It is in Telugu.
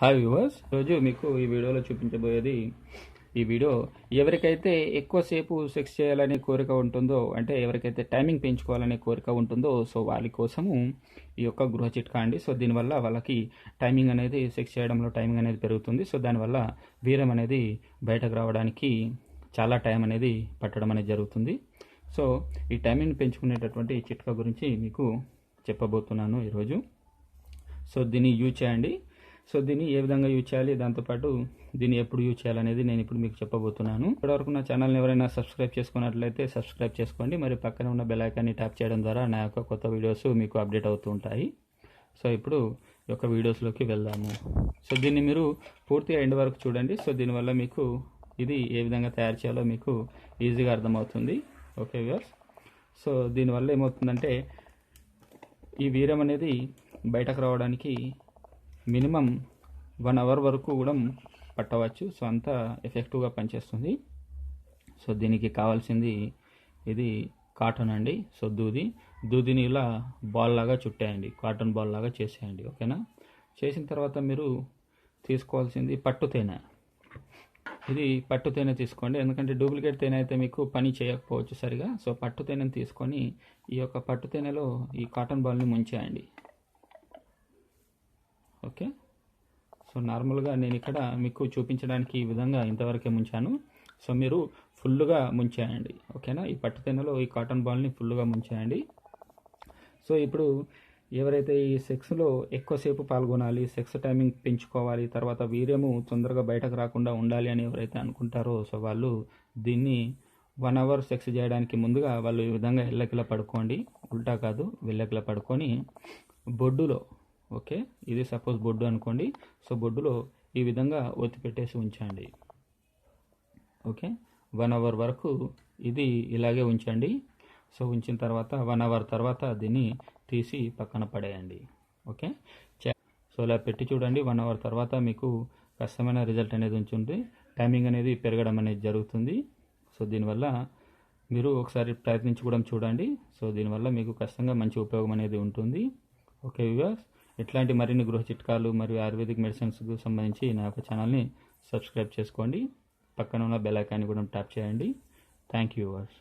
హాయ్ వ్యూవర్స్ రోజు మీకు ఈ వీడియోలో చూపించబోయేది ఈ వీడియో. ఎవరికైతే ఎక్కువసేపు సెక్స్ చేయాలనే కోరిక ఉంటుందో అంటే ఎవరికైతే టైమింగ్ పెంచుకోవాలనే కోరిక ఉంటుందో సో వాళ్ళ కోసము ఈ యొక్క గృహ చిట్కా అండి. సో దీనివల్ల వాళ్ళకి టైమింగ్ అనేది సెక్స్ చేయడంలో టైమింగ్ అనేది పెరుగుతుంది. సో దానివల్ల వీరం అనేది బయటకు రావడానికి చాలా టైం అనేది పట్టడం అనేది జరుగుతుంది. సో ఈ టైమింగ్ పెంచుకునేటటువంటి చిట్కా గురించి మీకు చెప్పబోతున్నాను ఈరోజు. సో దీన్ని యూజ్ చేయండి. సో దీన్ని ఏ విధంగా యూజ్ చేయాలి దాంతోపాటు దీన్ని ఎప్పుడు యూజ్ చేయాలనేది నేను ఇప్పుడు మీకు చెప్పబోతున్నాను. ఇప్పటివరకు నా ఛానల్ని ఎవరైనా సబ్స్క్రైబ్ చేసుకున్నట్లయితే సబ్స్క్రైబ్ చేసుకోండి. మరి పక్కన ఉన్న బెల్ ఐకాన్ని ట్యాప్ చేయడం ద్వారా నా యొక్క కొత్త వీడియోస్ మీకు అప్డేట్ అవుతూ ఉంటాయి. సో ఇప్పుడు ఈ యొక్క వీడియోస్లోకి వెళ్దాము. సో దీన్ని మీరు పూర్తిగా ఎండ్ వరకు చూడండి. సో దీనివల్ల మీకు ఇది ఏ విధంగా తయారు చేయాలో మీకు ఈజీగా అర్థమవుతుంది. Okay viewers? సో దీనివల్ల ఏమవుతుందంటే ఈ వీరం అనేది బయటకు రావడానికి మినిమం వన్ అవర్ వరకు కూడా పట్టవచ్చు. సో అంత ఎఫెక్టివ్గా పనిచేస్తుంది. సో దీనికి కావాల్సింది ఇది కాటన్ అండి. సో దూది. దూదిని ఇలా బాల్ లాగా చుట్టేయండి. కాటన్ బాల్ లాగా చేసేయండి. ఓకేనా? చేసిన తర్వాత మీరు తీసుకోవాల్సింది పట్టు తేనె. ఇది పట్టు తేనె తీసుకోండి. ఎందుకంటే డూప్లికేట్ తేనె అయితే మీకు పని చేయకపోవచ్చు సరిగా. సో పట్టు తేనెని తీసుకొని ఈ యొక్క పట్టు తేనెలో ఈ కాటన్ బాల్ని ముంచేయండి. ఓకే? సో నార్మల్గా నేను ఇక్కడ మీకు చూపించడానికి ఈ విధంగా ఇంతవరకే ముంచాను. సో మీరు ఫుల్గా ముంచేయండి. ఓకేనా? ఈ పట్టు ఈ కాటన్ బాల్ని ఫుల్గా ముంచేయండి. సో ఇప్పుడు ఎవరైతే ఈ సెక్స్లో ఎక్కువసేపు పాల్గొనాలి సెక్స్ టైమింగ్ పెంచుకోవాలి తర్వాత వీర్యము తొందరగా బయటకు రాకుండా ఉండాలి అని ఎవరైతే అనుకుంటారో సో వాళ్ళు దీన్ని వన్ అవర్ సెక్స్ చేయడానికి ముందుగా వాళ్ళు ఈ విధంగా ఎల్లకిలా పడుకోండి. ఉల్టా కాదు వెళ్ళకిలా పడుకొని బొడ్డులో ఓకే? ఇది సపోజ్ బొడ్డు అనుకోండి. సో బొడ్డులో ఈ విధంగా ఒత్తి పెట్టేసి ఉంచండి. ఓకే? వన్ అవర్ వరకు ఇది ఇలాగే ఉంచండి. సో ఉంచిన తర్వాత వన్ అవర్ తర్వాత దీన్ని తీసి పక్కన పడేయండి. ఓకే? సో ఇలా పెట్టి చూడండి. వన్ అవర్ తర్వాత మీకు కష్టమైన రిజల్ట్ అనేది ఉంటుంది. టైమింగ్ అనేది పెరగడం అనేది జరుగుతుంది. సో దీనివల్ల మీరు ఒకసారి ప్రయత్నించి కూడా చూడండి. సో దీనివల్ల మీకు కష్టంగా మంచి ఉపయోగం అనేది ఉంటుంది. Okay viewers? ఇట్లాంటి మరిన్ని గృహ చిట్కాలు మరియు ఆయుర్వేదిక్ మెడిసిన్స్కు సంబంధించి నా యొక్క ఛానల్ని సబ్స్క్రైబ్ చేసుకోండి. పక్కన ఉన్న బెల్ ఐకాన్ని కూడా ట్యాప్ చేయండి. Thank you verse